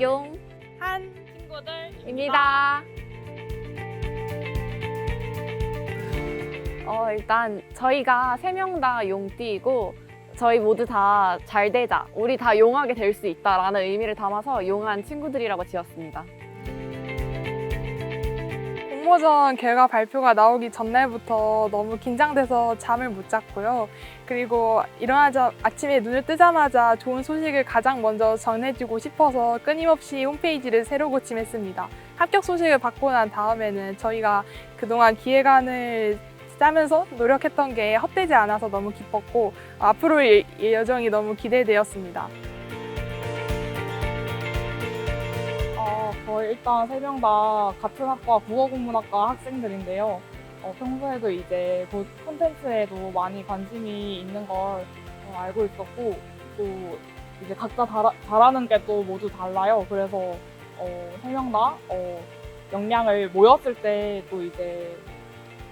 용, 한 친구들입니다. 어, 일단 저희가 세 명 다 용띠이고 저희 모두 다 잘 되자, 우리 다 용하게 될 수 있다라는 의미를 담아서 용한 친구들이라고 지었습니다. 공모전 결과 발표가 나오기 전날부터 너무 긴장돼서 잠을 못 잤고요. 그리고 일어나자 아침에 눈을 뜨자마자 좋은 소식을 가장 먼저 전해주고 싶어서 끊임없이 홈페이지를 새로 고침했습니다. 합격 소식을 받고 난 다음에는 저희가 그동안 기획안을 짜면서 노력했던 게 헛되지 않아서 너무 기뻤고 앞으로의 여정이 너무 기대되었습니다. 일단 세 명 다 같은 학과 국어국문학과 학생들인데요. 어, 평소에도 이제 곧 콘텐츠에도 많이 관심이 있는 걸 어, 알고 있었고 또 이제 각자 잘하, 잘하는 게 또 모두 달라요. 그래서 어, 세 명 다 어, 역량을 모였을 때 또 이제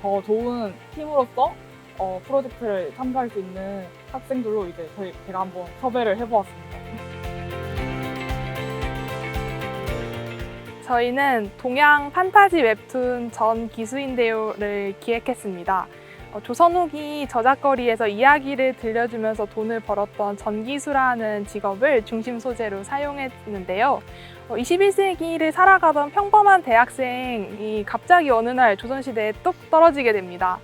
더 좋은 팀으로서 어, 프로젝트를 참가할 수 있는 학생들로 이제 저희 제가 한번 섭외를 해보았습니다. 저희는 동양 판타지 웹툰 전 기수인데요를 기획했습니다. 어, 조선 후기 저작거리에서 이야기를 들려주면서 돈을 벌었던 전기수라는 직업을 중심 소재로 사용했는데요. 어, 21세기를 살아가던 평범한 대학생이 갑자기 어느 날 조선시대에 뚝 떨어지게 됩니다.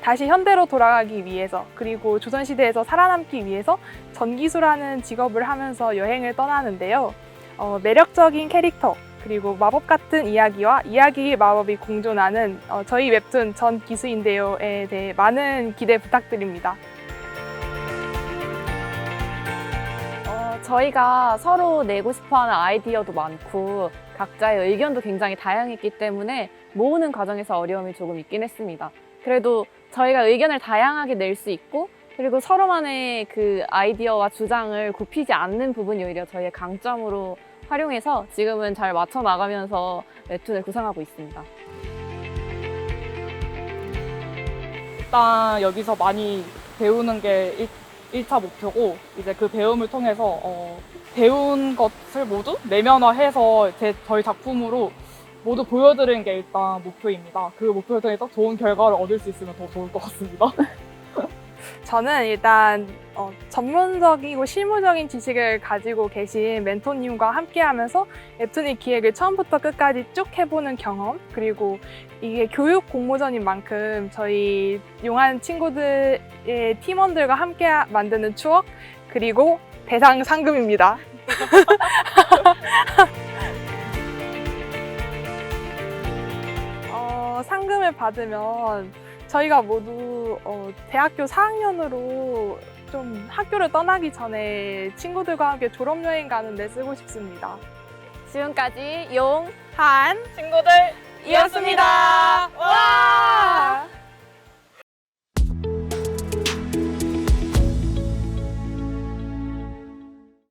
다시 현대로 돌아가기 위해서 그리고 조선시대에서 살아남기 위해서 전기수라는 직업을 하면서 여행을 떠나는데요. 어, 매력적인 캐릭터 그리고 마법 같은 이야기와 이야기의 마법이 공존하는 어, 저희 웹툰 전 기수인데요에 대해 많은 기대 부탁드립니다. 어, 저희가 서로 내고 싶어하는 아이디어도 많고 각자의 의견도 굉장히 다양했기 때문에 모으는 과정에서 어려움이 조금 있긴 했습니다. 그래도 저희가 의견을 다양하게 낼 수 있고 그리고 서로만의 그 아이디어와 주장을 굽히지 않는 부분이 오히려 저희의 강점으로 활용해서 지금은 잘 맞춰 나가면서 웹툰을 구성하고 있습니다. 일단 여기서 많이 배우는 게 일, 1차 목표고 이제 그 배움을 통해서 어, 배운 것을 모두 내면화해서 제, 저희 작품으로 모두 보여드리는 게 일단 목표입니다. 그 목표를 통해서 좋은 결과를 얻을 수 있으면 더 좋을 것 같습니다. 저는 일단 어, 전문적이고 실무적인 지식을 가지고 계신 멘토님과 함께 하면서 웹툰의 기획을 처음부터 끝까지 쭉 해보는 경험 그리고 이게 교육 공모전인 만큼 저희 용한 친구들의 팀원들과 함께 만드는 추억 그리고 대상 상금입니다. 어, 상금을 받으면 저희가 모두 어, 대학교 4학년으로 좀 학교를 떠나기 전에 친구들과 함께 졸업여행 가는 데 쓰고 싶습니다. 지금까지 용 한 친구들 이었습니다.